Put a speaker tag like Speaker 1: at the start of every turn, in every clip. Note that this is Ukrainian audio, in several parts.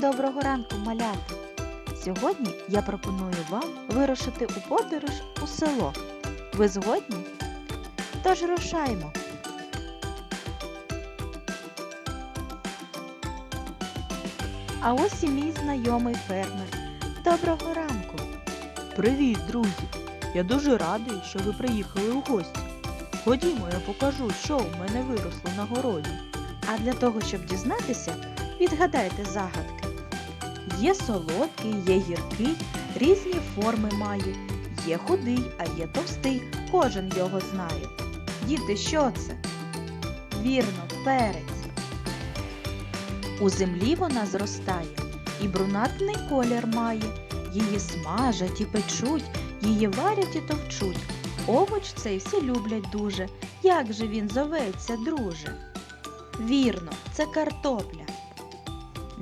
Speaker 1: Доброго ранку, малята! Сьогодні я пропоную вам вирушити у подорож у село. Ви згодні? Тож рушаймо. А ось і мій знайомий фермер. Доброго ранку!
Speaker 2: Привіт, друзі! Я дуже радий, що ви приїхали у гості. Ходімо, я покажу, що у мене виросло на городі.
Speaker 1: А для того, щоб дізнатися, відгадайте загадки. Є солодкий, є гіркий, різні форми має. Є худий, а є товстий, кожен його знає. Діти, що це? Вірно, перець. У землі вона зростає і брунатний колір має. Її смажать і печуть, її варять і товчуть. Овоч цей всі люблять дуже. Як же він зоветься, друже? Вірно, це картопля.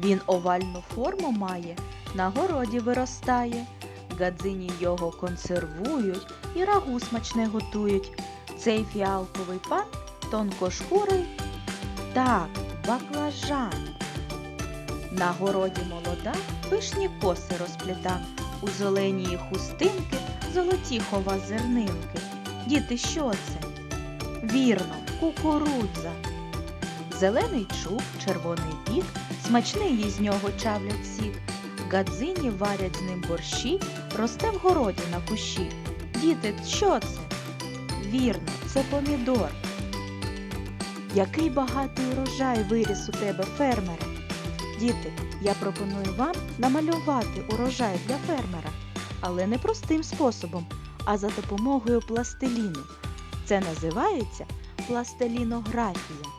Speaker 1: Він овальну форму має, на городі виростає. Гадзині його консервують і рагу смачне готують. Цей фіалковий пан тонкошкурий. Так, баклажан. На городі молода пишні коси розпліта, у зеленії хустинки золоті хова зернинки. Діти, що це? Вірно, кукурудза. Зелений чуб, червоний бік, смачний їй з нього чавлять сік. Гадзині варять з ним борщі, росте в городі на кущі. Діти, що це? Вірно, це помідор. Який багатий урожай виріс у тебе, фермере? Діти, я пропоную вам намалювати урожай для фермера, але не простим способом, а за допомогою пластиліну. Це називається пластилінографія.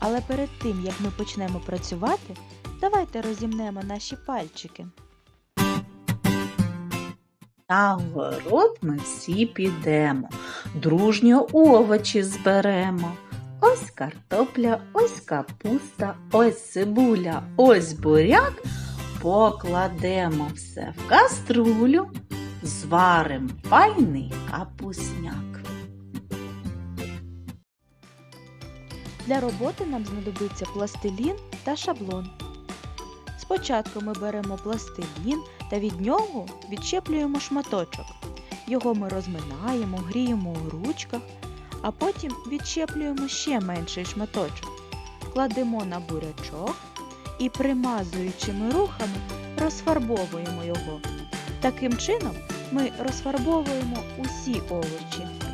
Speaker 1: Але перед тим, як ми почнемо працювати, давайте розімнемо наші пальчики.
Speaker 3: На город ми всі підемо, дружньо овочі зберемо. Ось картопля, ось капуста, ось цибуля, ось буряк. Покладемо все в каструлю, зварим файний капусняк.
Speaker 1: Для роботи нам знадобиться пластилін та шаблон. Спочатку ми беремо пластилін та від нього відщеплюємо шматочок. Його ми розминаємо, гріємо у ручках, а потім відщеплюємо ще менший шматочок. Кладемо на бурячок і примазуючими рухами розфарбовуємо його. Таким чином ми розфарбовуємо усі овочі.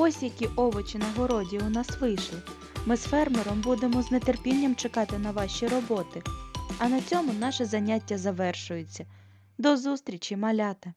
Speaker 1: Ось які овочі на городі у нас вийшли. Ми з фермером будемо з нетерпінням чекати на ваші роботи. А на цьому наше заняття завершується. До зустрічі, малята!